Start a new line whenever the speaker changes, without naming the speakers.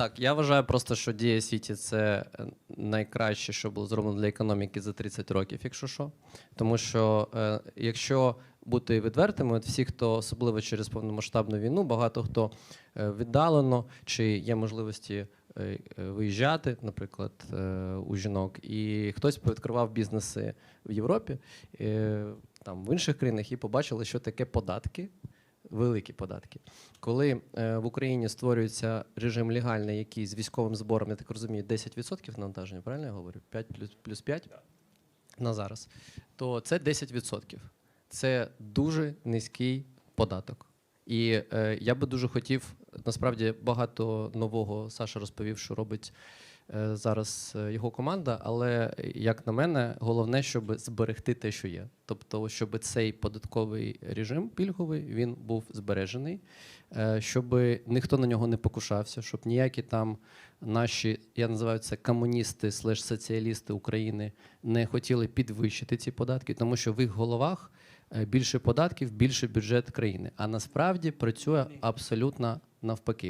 Так, я вважаю просто, що Дія Сіті це е, найкраще, що було зроблено для економіки за 30 років, якщо що. Тому що е, якщо бути відвертими, от всі, хто особливо через повномасштабну війну, багато хто е, віддалено чи є можливості е, виїжджати, наприклад, у жінок, і хтось повідкривав бізнеси в Європі, там в інших країнах і побачили, що таке податки. Великі податки. Коли е, в Україні створюється режим легальний, який з військовим збором, я так розумію, 10% навантаження, правильно я говорю? 5 плюс, плюс 5 на зараз, то це 10%. Це дуже низький податок. І е, я би дуже хотів, насправді багато нового Саша розповів, що робить зараз е, його команда. Але як на мене, головне, щоб зберегти те, що є. Тобто, щоб цей податковий режим пільговий він був збережений, е, щоб ніхто на нього не покушався, щоб ніякі там наші, я називаю це комуністи слеш соціалісти України не хотіли підвищити ці податки, тому що в їх головах е, більше податків, більше бюджет країни. А насправді працює абсолютно навпаки.